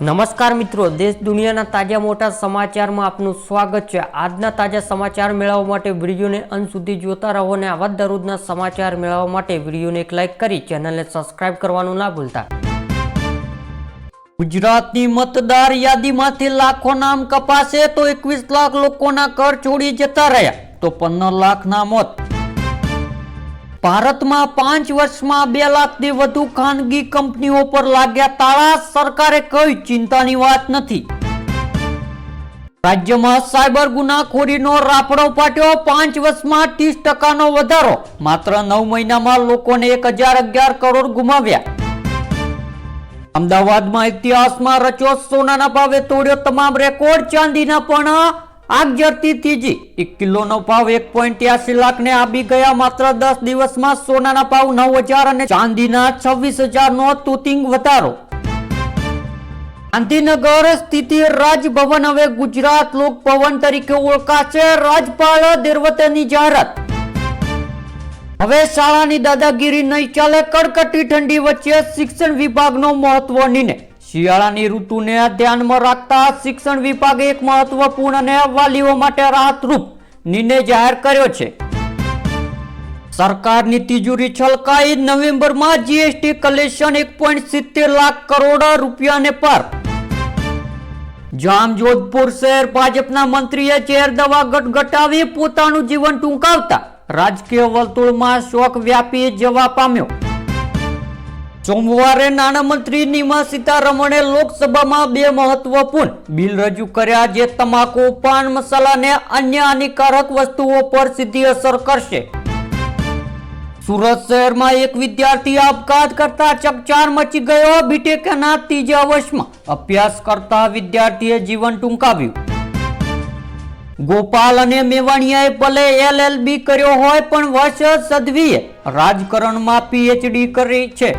નમસ્કાર મિત્રો, દેશ દુનિયાના તાજા મોટા સમાચારમાં આપનું સ્વાગત છે. આજના તાજા સમાચાર મેળવવા માટે વિડીયોને અંત સુધી જોતા રહો અને આવા દરરોજના સમાચાર મેળવવા માટે વિડીયોને એક લાઇક કરી ચેનલને સબસ્ક્રાઇબ કરવાનું ના ભૂલતા. ગુજરાતની મતદાર યાદીમાંથી લાખો નામ કપાશે તો એકવીસ લાખ લોકોના કર છોડી જતા રહ્યા. તો પંદર લાખના મોત ભારતમાં પાંચ વર્ષમાં બે લાખથી વધુ ખાનગી કંપનીઓ પર લાગ્યા તાળા સરકારે કહ્યું ચિંતાની વાત નથી. રાજ્યમાં સાયબર ગુનાખોરીનો રાફડો ફાટ્યો, પાંચ વર્ષમાં ત્રીસ ટકાનો વધારો. માત્ર નવ મહિનામાં લોકોને એક હજાર અગિયાર કરોડ ગુમાવ્યા. અમદાવાદમાં ઇતિહાસમાં રચો સોનાના ભાવે તોડ્યો તમામ રેકોર્ડ, ચાંદીના પણ. આગ જરતી ત્રીજી. એક કિલોનો ભાવ એક પોઈન્ટ ત્યાસી લાખ ને આપી ગયા. માત્ર દસ દિવસમાં સોનાના ભાવ નવ હજાર અને ચાંદીના છવ્વીસ હજાર નો તૂતિંગ વધારો. ગાંધીનગર સ્થિત રાજભવન હવે ગુજરાત લોકભવન તરીકે ઓળખાશે. રાજપાલ દેરવતની જાહેરાત. હવે શાળાની દાદાગીરી નહીં ચાલે. કડકટી ઠંડી વચ્ચે શિક્ષણ વિભાગનો મહત્વ નિર્ણય. શિયાળાની ઋતુને ધ્યાનમાં રાખતા શિક્ષણ વિભાગે એક મહત્વપૂર્ણ અને વાલીઓ માટે રાહતરૂપ નિર્ણય જાહેર કર્યો છે. સરકારની તિજોરી છલકાઈ નવેમ્બરમાં જીએસટી કલેક્શન એક પોઈન્ટ સિત્તેર લાખ કરોડ રૂપિયાને પાર. જામજોધપુર શહેર ભાજપના મંત્રીએ ચેર દવા ગટગટાવી પોતાનું જીવન ટૂંકાવતા. રાજકીય વર્તુળમાં શોક વ્યાપી જવા પામ્યો. સોમવારે નાણામંત્રી નિર્મલા સીતારમણે લોકસભામાં બે મહત્વપૂર્ણ બિલ રજૂ કર્યા જે તમાકુ, પાન મસાલા અને અન્ય હાનિકારક વસ્તુઓ પર સીધી અસર કરશે. સુરત શહેરમાં એક વિદ્યાર્થી આપઘાત કરતા ચકચાર મચી ગયો બીટેકના ત્રીજા વર્ષમાં. અભ્યાસ કરતા વિદ્યાર્થીએ જીવન ટૂંકાવ્યું. ગોપાલ અને મેવાણીયાએ ભલે એલએલબી કર્યો હોય પણ વર્ષ સદવીએ રાજકારણમાં પીએચડી કરી છે.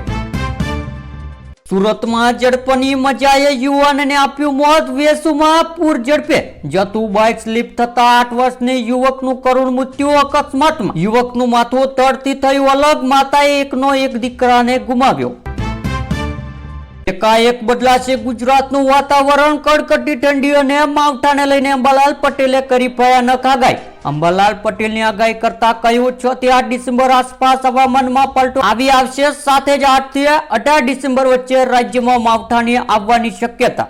સુરતમાં ઝડપની મજાએ યુવાનને આપ્યું મોત, વેસુમાં પૂર ઝડપે. જતું બાઇક સ્લીપ થતા આઠ વર્ષની યુવકનું કરુણ મૃત્યુ અકસ્માતમાં. યુવકનું માથું તડથી થયું અલગ, માતાએ એકનો એક દીકરાને ગુમાવ્યો. એકાએક બદલાશે ગુજરાતનું વાતાવરણ, કડકડતી ઠંડી અને માવઠાને લઈને અંબાલાલ પટેલે કરી ભયાનક આગાહી. અંબાલાલ પટેલની આગાહી કરતા કહ્યું છ થી આઠ ડિસેમ્બર આસપાસ હવામાનમાં પલટો આવી આવશે, સાથે જ આઠથી અઢાર ડિસેમ્બર વચ્ચે રાજ્યમાં માવઠાની આવવાની શક્યતા.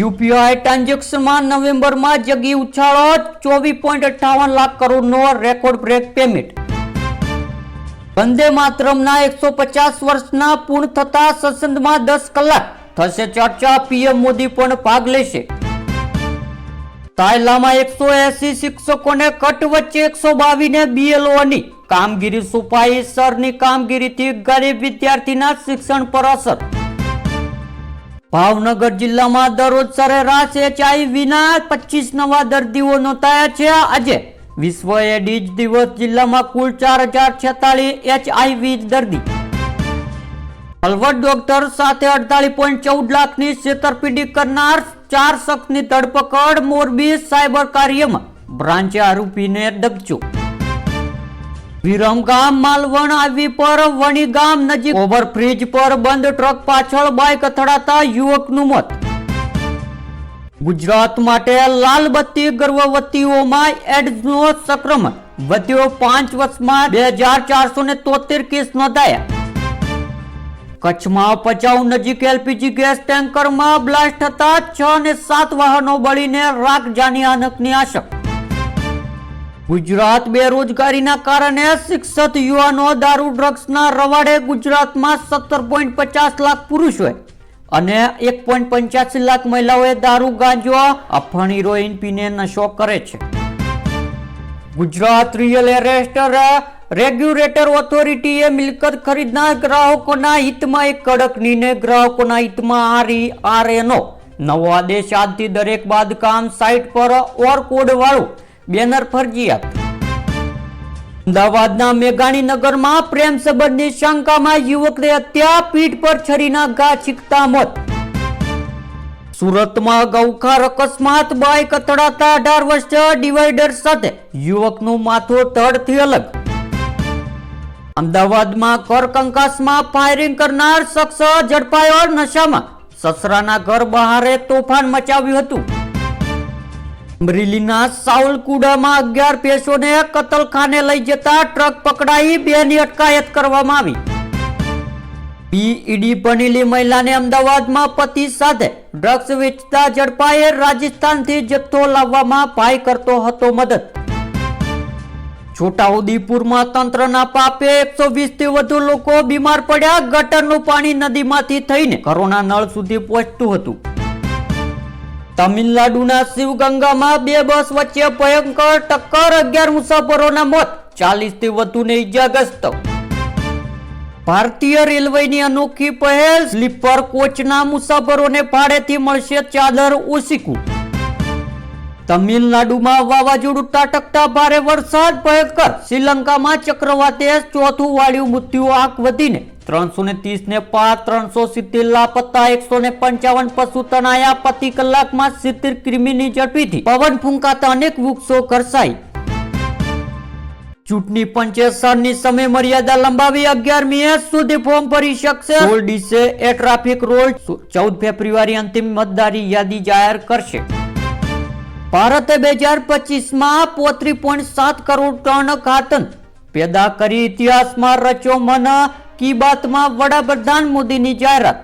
યુપીઆઈ ટ્રાન્ઝેક્શનમાં નવેમ્બરમાં જગી ઉછાળો, ચોવીસ પોઈન્ટ અઠાવન લાખ કરોડનો રેકોર્ડ બ્રેક પેમેન્ટ. વંદે માતરમના એકસો પચાસ વર્ષના પૂર્ણ થતા સત્સંગમાં દસ કલાક. થશે ચર્ચા, પીએમ મોદી પણ ભાગ લેશે. તાઇલામાં એકસો એસી શિક્ષકોને કટ વચ્ચે એકસો બાવીને બીએલઓની કામગીરી સુપાઈ સરની કામગીરીથી ગરીબ વિદ્યાર્થીના શિક્ષણ પર અસર. ભાવનગર જિલ્લામાં દરરોજ સરેરાશ એચઆઈવીના પચીસ નવા દર્દીઓ નોંધાયા છે. આજે વિશ્વ એડીજ દિવસ, જિલ્લામાં કુલ ચાર હજાર છેતાલીસ એચઆઈવી દર્દી. હલવદ ડોક્ટર સાથે અડતાલીસ પોઈન્ટ ચૌદ લાખની છેતરપિંડી કરનાર ચાર શખ્સની ધરપકડ. મોરબી સાયબર કાર્યમાં બ્રાન્ચે આરોપીને દબચ્યો વિરમગામ માલવણ આવી પર વણી ગામ નજીક ઓવરબ્રિજ પર બંધ ટ્રક પાછળ બાઇક અથડાતા યુવકનું મોત. ગુજરાત માટે લાલ બત્તી ગર્ભવતીઓમાં એડ્સનો સંક્રમણ વધ્યો પાંચ વર્ષમાં બે હજાર ચારસો ને તોતેર કેસ નોંધાયા. કચ્છમાં પચાઉ નજીક એલપીજી ગેસ ટેન્કરમાં બ્લાસ્ટ થતા છ અને સાત વાહનો બળીને રાખ જાની આનકની આશક ગુજરાત બેરોજગારીના કારણે શિક્ષિત યુવાનો દારૂ ડ્રગ્સના રવાડે ગુજરાતમાં સત્તર પોઈન્ટ પચાસ લાખ પુરુષોએ અને એક પોઈન્ટ પંચ્યાસી લાખ મહિલાઓએ દારૂ ગાંજો અફણ હિરોઈન પીને નશો કરે છે. ગુજરાત રિયલ એરેસ્ટ રેગ્યુલેટર ઓથોરિટીએ મિલકત ખરીદનાર ગ્રાહકોના હિતમાં એક કડક નિર્ણય ગ્રાહકોના હિતમાં આરી આરએનો નવો આદેશ આજથી દરેક બાંધકામ સાઇટ પર ઓર કોડ વાળું. બેનર ફરજિયાત. અમદાવાદના મેઘાણી નગરમાં પ્રેમ સંબંધની શંકામાં યુવકને હત્યા, પીઠ પર છરીના ઘા છીકતા મોત. સુરતમાં ગૌખાર અકસ્માત, બાઇક અથડાતા અઢાર વર્ષ ડિવાઈડર સાથે. યુવકનું માથું તડથી અલગ. અમદાવાદમાં કરકંકાસમાં ફાયરિંગ કરનાર શખ્સ ઝડપાયો નશામાં. સસરાના ઘર બહારે તોફાન મચાવ્યું હતું. અમરેલીના સાવલકુડામાં અગિયાર પેશોને કતલખાને લઈ જતા ટ્રક પકડાઈ બેની અટકાયત કરવામાં આવી. પીઈડી બનેલી મહિલાને અમદાવાદમાં પતિ સાથે ડ્રગ્સ વેચતા ઝડપાએ રાજસ્થાનથી જથ્થો લાવવામાં ભાઈ કરતો હતો મદદ. છોટાઉદેપુરમાં તંત્રના પાપે એકસો થી વધુ લોકો બીમાર પડ્યા. ગટરનું પાણી નદીમાંથી થઈને કરોના નળ સુધી પહોંચતું હતું. તમિલનાડુના શિવગંગામાં બે બસ વચ્ચે ભયંકર ટક્કર, અગિયાર મુસાફરોના મોત ચાલીસથી વધુને ઇજાગ્રસ્ત. ભારતીય રેલવેની અનોખી પહેલ, સ્લીપર કોચના મુસાફરોને ભાડેથી મળશે ચાદર ઓશીકું તમિલનાડુમાં વાવાઝોડું ત્રાટકતા ભારે વરસાદ, ભયંકર. શ્રીલંકામાં ચક્રવાતે ચોથું વાળ્યું મૃત્યુ આંક વધીને ત્રણસો ને ત્રીસ ને પાંચ ત્રણસો સિત્તેર લાપતા, એકસો ને પંચાવન પશુ તણાયા, પ્રતિ કલાકમાં સિત્તેર કિમીની ઝડપીથી પવન ફૂંકાતા અનેક વૃક્ષો ઘરસાઈ ચૂંટણી પંચે સરની સમય મર્યાદા લંબાવી અગિયારમી સુધી ફોર્મ ભરી શકશે. સોળ ડીસે એ ટ્રાફિક રોલ ચૌદ ફેબ્રુઆરી અંતિમ મતદારી યાદી જાહેર કરશે. ભારતે બે હજાર પચીસમાં પોત્રી પોઈન્ટ સાત કરોડ ટન ખાતન પેદા કરી ઇતિહાસમાં રચ્યો મન. કી બાતમાં વડાપ્રધાન મોદીની જાહેરાત.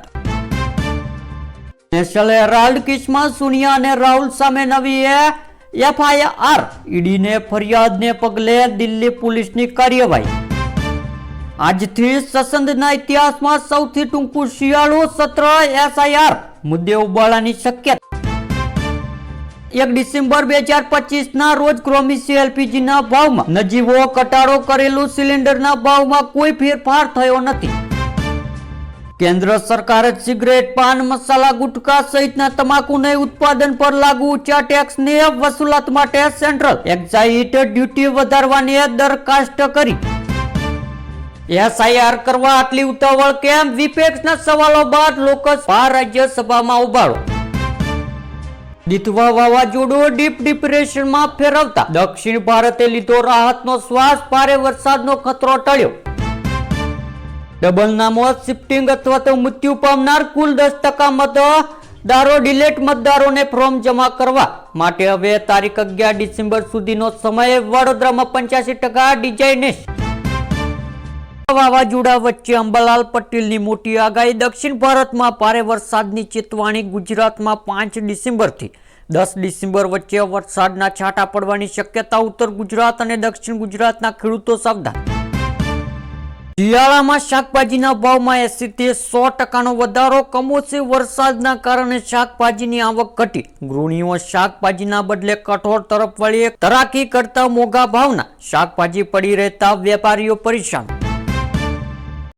નેશનલ હેરાલ્ડ કિસ્માં સુનિયા અને રાહુલ સામે નવી એફઆઈઆર ઈડીને ફરિયાદને પગલે દિલ્હી પોલીસની કાર્યવાહી. આજથી સસંદના ઇતિહાસમાં સૌથી ટૂંકું શિયાળુ સત્ર એસઆઈઆર મુદ્દે ઉબાળાની શક્યતા. એક ડિસેમ્બર બે હજાર પચીસ ના રોજ ક્રોમિસી એલપીજી ના ભાવમાં નજીવો ઘટાડો કરેલું સિલિન્ડરના ભાવમાં કોઈ ફેરફાર થયો નથી. કેન્દ્ર સરકારે સિગરેટ, પાન, મસાલા, ગુટકા સહિતના તમાકુને ઉત્પાદન પર લાગુ ઊંચા ટેક્સની વસૂલાત માટે સેન્ટ્રલ એક્સાઇઝ ડ્યુટી વધારવાની દરખાસ્ત કરી. એસઆઈઆર કરવા આટલી ઉતાવળ કેમ? વિપેક્ષના સવાલો બાદ લોકસભા રાજ્યસભામાં ઉભાડો દીતવા વાવાઝોડું ડીપ ડિપ્રેશનમાં ફેરવતા દક્ષિણ ભારતે લીધો રાહતનો શ્વાસ, ભારે વરસાદનો ખતરો ટળ્યો. ડબલના મોત, શિફ્ટિંગ અથવા તો મૃત્યુ પામનાર કુલ દસ ટકા મતદારો ડિલેટ મતદારોને ફોર્મ જમા કરવા. માટે હવે તારીખ અગિયાર ડિસેમ્બર સુધીનો સમય, વડોદરામાં પંચ્યાસી ટકા ડિઝાઇનેશ વાવાઝોડા વચ્ચે અંબાલાલ પટેલની મોટી આગાહી. દક્ષિણ ભારતમાં ભારે વરસાદની ચેતવાણી ગુજરાતમાં પાંચ ડિસેમ્બરથી. દસ ડિસેમ્બર વચ્ચે વરસાદના છાંટા પડવાની શક્યતા ઉત્તર ગુજરાત અને દક્ષિણ ગુજરાતના ખેડૂતો સાવધાન. શિયાળામાં શાકભાજીના ભાવમાં એસીથી સો ટકાનો વધારો. કમોસમી વરસાદના કારણે શાકભાજીની આવક ઘટી. ગૃહિણીઓ શાકભાજીના બદલે કઠોળ તરફ વળી તરાકી કરતા મોંઘા ભાવના. શાકભાજી પડી રહેતા વેપારીઓ પરેશાન.